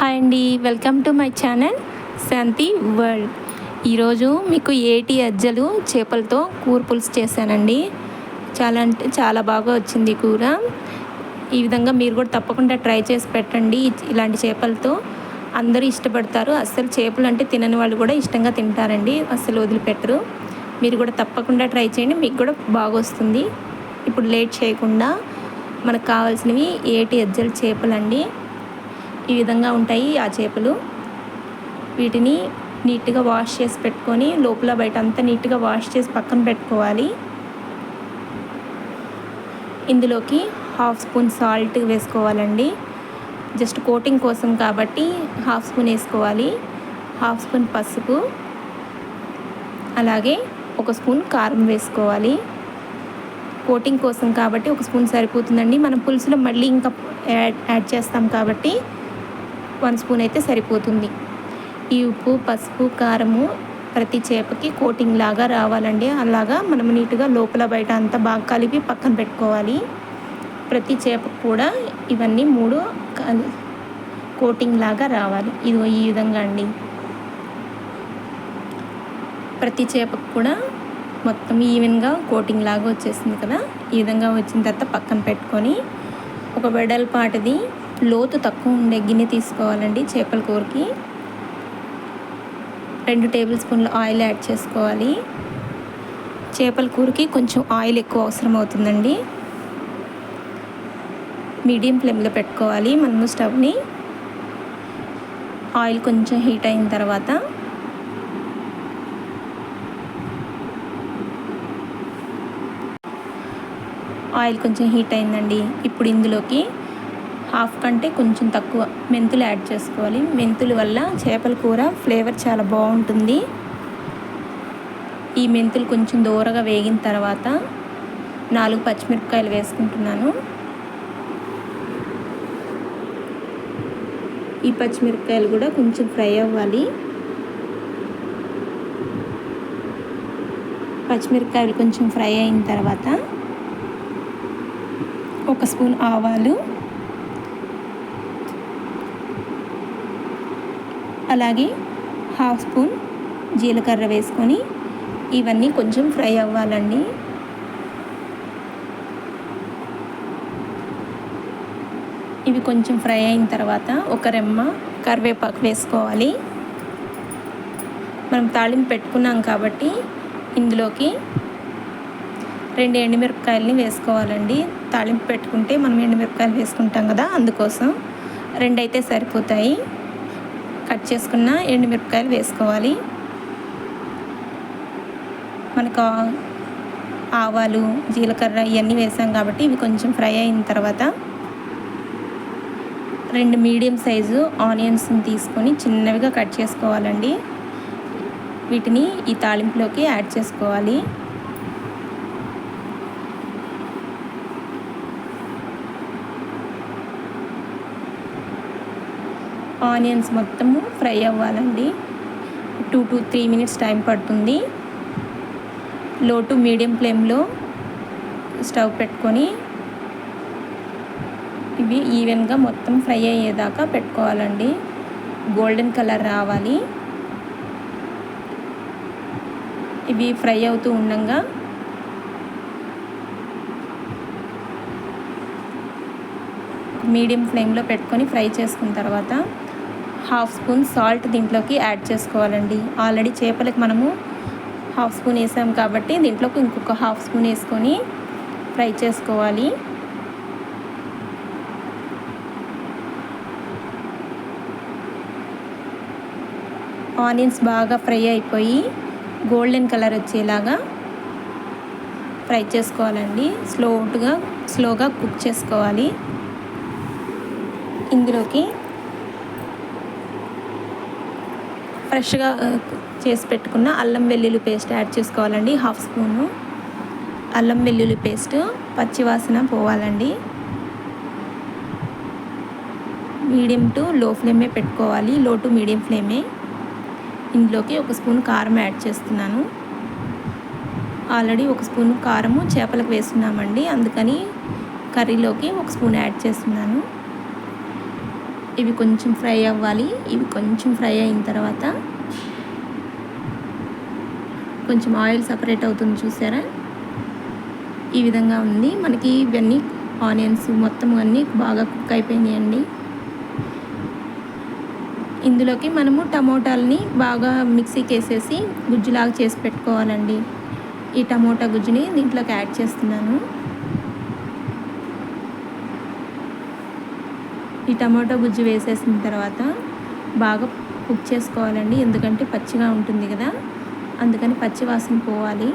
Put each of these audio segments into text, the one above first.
Hi అండి. Welcome to my channel Shanti world. ఈరోజు మీకు ఏటి అజ్జలు చేపలతో కూర పులుసు చేశానండి. చాలా అంటే చాలా బాగా వచ్చింది కూర. ఈ విధంగా మీరు కూడా తప్పకుండా ట్రై చేసి పెట్టండి ఇలాంటి చేపలతో. అందరూ ఇష్టపడతారు. అస్సలు చేపలు అంటే తినని వాళ్ళు కూడా ఇష్టంగా తింటారండి. అస్సలు వదిలిపెట్టరు. మీరు కూడా తప్పకుండా ట్రై చేయండి. మీకు కూడా బాగా వస్తుంది. ఇప్పుడు లేట్ చేయకుండా మనకు కావాల్సినవి ఏటి అజ్జలు చేపలండి. ఈ విధంగా ఉంటాయి ఆ చేపలు. వీటిని నీట్గా వాష్ చేసి పెట్టుకొని లోపల బయట అంతా నీట్గా వాష్ చేసి పక్కన పెట్టుకోవాలి. ఇందులోకి హాఫ్ స్పూన్ సాల్ట్ వేసుకోవాలండి. జస్ట్ కోటింగ్ కోసం కాబట్టి హాఫ్ స్పూన్ వేసుకోవాలి. హాఫ్ స్పూన్ పసుపు. అలాగే ఒక స్పూన్ కారం వేసుకోవాలి. కోటింగ్ కోసం కాబట్టి ఒక స్పూన్ సరిపోతుందండి. మనం పులుసులో మళ్ళీ ఇంకా యాడ్ యాడ్ చేస్తాం కాబట్టి వన్ స్పూన్ అయితే సరిపోతుంది. ఈ ఉప్పు పసుపు కారము ప్రతి చేపకి కోటింగ్ లాగా రావాలండి. అలాగా మనం నీట్గా లోపల బయట అంతా బాగా కలిపి పక్కన పెట్టుకోవాలి. ప్రతి చేపకు కూడా ఇవన్నీ మూడు కోటింగ్ లాగా రావాలి. ఇది ఈ విధంగా అండి. ప్రతి చేపకు కూడా మొత్తం ఈవెన్గా కోటింగ్ లాగా వచ్చేసింది కదా. ఈ విధంగా వచ్చిన తర్వాత పక్కన పెట్టుకొని ఒక వెడల్పాటిది లోతు తక్కువ ఉండే గిన్నె తీసుకోవాలండి చేపల కూరకి. రెండు టేబుల్ స్పూన్ల ఆయిల్ యాడ్ చేసుకోవాలి. చేపల కూరకి కొంచెం ఆయిల్ ఎక్కువ అవసరం అవుతుందండి. మీడియం ఫ్లేమ్లో పెట్టుకోవాలి. మనము స్టవ్ని ఆయిల్ కొంచెం హీట్ అయిన తర్వాత ఆయిల్ కొంచెం హీట్ అయిందండి. ఇప్పుడు ఇందులోకి హాఫ్ కంటే కొంచెం తక్కువ మెంతులు యాడ్ చేసుకోవాలి. మెంతుల వల్ల చేపల కూర ఫ్లేవర్ చాలా బాగుంటుంది. ఈ మెంతులు కొంచెం దూరగా వేగిన తర్వాత నాలుగు పచ్చిమిరపకాయలు వేసుకుంటున్నాను. ఈ పచ్చిమిరపకాయలు కూడా కొంచెం ఫ్రై అవ్వాలి. పచ్చిమిరపకాయలు కొంచెం ఫ్రై అయిన తర్వాత ఒక స్పూన్ ఆవాలు అలాగే హాఫ్ స్పూన్ జీలకర్ర వేసుకొని ఇవన్నీ కొంచెం ఫ్రై అవ్వాలండి. ఇవి కొంచెం ఫ్రై అయిన తర్వాత ఒక రెమ్మ కరివేపాకు వేసుకోవాలి. మనం తాళింపు పెట్టుకున్నాం కాబట్టి ఇందులోకి రెండు ఎండుమిరపకాయలని వేసుకోవాలండి. తాళింపు పెట్టుకుంటే మనం ఎండుమిరపకాయలు వేసుకుంటాం కదా అందుకోసం. రెండైతే సరిపోతాయి. కట్ చేసుకున్న ఎండుమిరపకాయలు వేసుకోవాలి. మనకు ఆవాలు జీలకర్ర ఇవన్నీ వేసాం కాబట్టి ఇవి కొంచెం ఫ్రై అయిన తర్వాత రెండు మీడియం సైజు ఆనియన్స్ని తీసుకొని చిన్నవిగా కట్ చేసుకోవాలండి. వీటిని ఈ తాలింపులోకి యాడ్ చేసుకోవాలి. ఆనియన్స్ మొత్తము ఫ్రై అవ్వాలండి. Two to three minutes time పడుతుంది. లో టు మీడియం ఫ్లేమ్లో స్టవ్ పెట్టుకొని ఇవి ఈవెన్గా మొత్తం ఫ్రై అయ్యేదాకా పెట్టుకోవాలండి. గోల్డెన్ కలర్ రావాలి. ఇవి ఫ్రై అవుతూ ఉండగా మీడియం ఫ్లేమ్లో పెట్టుకొని ఫ్రై చేసుకున్న తర్వాత హాఫ్ స్పూన్ సాల్ట్ దీంట్లోకి యాడ్ చేసుకోవాలండి. ఆల్రెడీ చేపలకు మనము హాఫ్ స్పూన్ వేసాం కాబట్టి దీంట్లోకి ఇంకొక హాఫ్ స్పూన్ వేసుకొని ఫ్రై చేసుకోవాలి. ఆనియన్స్ బాగా ఫ్రై అయిపోయి గోల్డెన్ కలర్ వచ్చేలాగా ఫ్రై చేసుకోవాలండి. స్లోగా స్లోగా కుక్ చేసుకోవాలి. ఇందులోకి ఫ్రెష్గా చేసి పెట్టుకున్న అల్లం వెల్లుల్లి పేస్ట్ యాడ్ చేసుకోవాలండి హాఫ్ స్పూను. అల్లం వెల్లుల్లి పేస్ట్ పచ్చివాసన పోవాలండి. మీడియం టు లో ఫ్లేమే పెట్టుకోవాలి లో టు మీడియం ఫ్లేమే. ఇందులోకి ఒక స్పూన్ కారం యాడ్ చేస్తున్నాను. ఆల్రెడీ ఒక స్పూన్ కారము చేపలకు వేస్తున్నామండి అందుకని కర్రీలోకి ఒక స్పూన్ యాడ్ చేస్తున్నాను. ఇవి కొంచెం ఫ్రై అవ్వాలి. ఇవి కొంచెం ఫ్రై అయిన తర్వాత కొంచెం ఆయిల్ సపరేట్ అవుతుంది చూసారా? ఈ విధంగా ఉంది. మనకి ఇవన్నీ ఆనియన్స్ మొత్తం అన్నీ బాగా కుక్ అయిపోయినాయండి. ఇందులోకి మనము టమోటాలని బాగా మిక్సీకి వేసేసి గుజ్జులాగా చేసి పెట్టుకోవాలండి. ఈ టమోటా గుజ్జుని దీంట్లోకి యాడ్ చేస్తున్నాను. ఈ టమాటో గుజ్జు వేసేసిన తర్వాత బాగా కుక్ చేసుకోవాలండి. ఎందుకంటే పచ్చిగా ఉంటుంది కదా. అందుకని పచ్చి వాసన పోవాలి.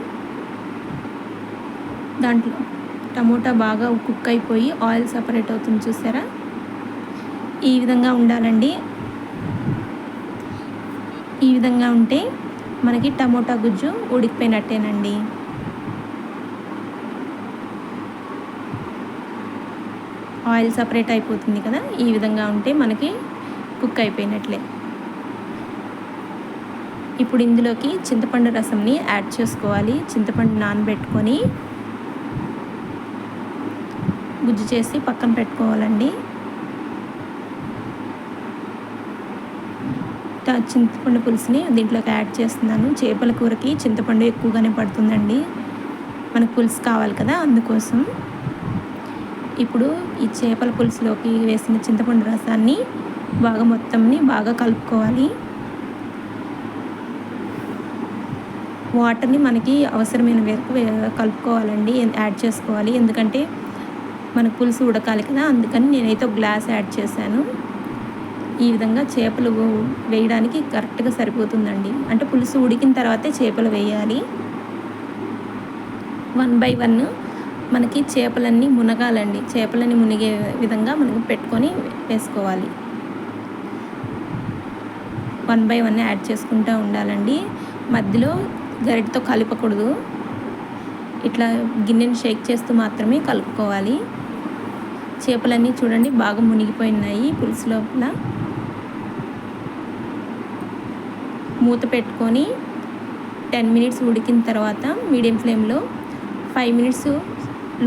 దాంట్లో టమోటా బాగా కుక్ అయిపోయి ఆయిల్ సపరేట్ అవుతుంది చూసారా? ఈ విధంగా ఉండాలండి. ఈ విధంగా ఉంటే మనకి టమోటా గుజ్జు ఉడికిపోయినట్టేనండి. ఆయిల్ సపరేట్ అయిపోతుంది కదా ఈ విధంగా ఉంటే మనకి కుక్ అయిపోయినట్లే. ఇప్పుడు ఇందులోకి చింతపండు రసంని యాడ్ చేసుకోవాలి. చింతపండు నానబెట్టుకొని గుజ్జు చేసి పక్కన పెట్టుకోవాలండి. చింతపండు పులుసుని దీంట్లోకి యాడ్ చేస్తున్నాను. చేపల కూరకి చింతపండు ఎక్కువగానే పడుతుందండి. మనకు పులుసు కావాలి కదా అందుకోసం. ఇప్పుడు ఈ చేపల పులుసులోకి వేసిన చింతపండు రసాన్ని బాగా మొత్తంని బాగా కలుపుకోవాలి. వాటర్ని మనకి అవసరమైన వరకు కలుపుకోవాలండి యాడ్ చేసుకోవాలి. ఎందుకంటే మనకు పులుసు ఉడకాలి కదా అందుకని నేనైతే ఒక గ్లాస్ యాడ్ చేశాను. ఈ విధంగా చేపలు వేయడానికి కరెక్ట్గా సరిపోతుందండి. అంటే పులుసు ఉడికిన తర్వాతే చేపలు వేయాలి. వన్ బై వన్ మనకి చేపలన్నీ మునగాలండి. చేపలన్నీ మునిగే విధంగా మనకి పెట్టుకొని వేసుకోవాలి. వన్ బై వన్ యాడ్ చేసుకుంటూ ఉండాలండి. మధ్యలో గరిటతో కలపకూడదు. ఇట్లా గిన్నెని షేక్ చేస్తూ మాత్రమే కలుపుకోవాలి. చేపలన్నీ చూడండి బాగా మునిగిపోయినాయి పులుసు లోపల. మూత పెట్టుకొని టెన్ మినిట్స్ ఉడికిన తర్వాత మీడియం ఫ్లేమ్లో ఫైవ్ మినిట్స్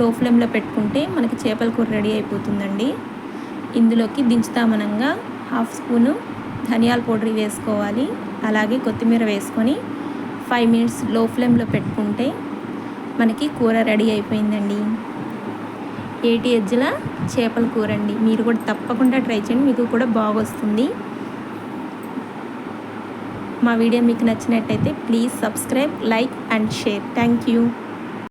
లో ఫ్లేమ్లో పెట్టుకుంటే మనకి చేపల కూర రెడీ అయిపోతుందండి. ఇందులోకి దించుతామనంగా హాఫ్ స్పూను ధనియాల పౌడర్ వేసుకోవాలి. అలాగే కొత్తిమీర వేసుకొని ఫైవ్ మినిట్స్లో ఫ్లేమ్లో పెట్టుకుంటే మనకి కూర రెడీ అయిపోయిందండి. ఏటి ఎజ్జల చేపల కూర అండి. మీరు కూడా తప్పకుండా ట్రై చేయండి. మీకు కూడా బాగా వస్తుంది మా వీడియో మీకు నచ్చినట్టయితే please subscribe like and share thank you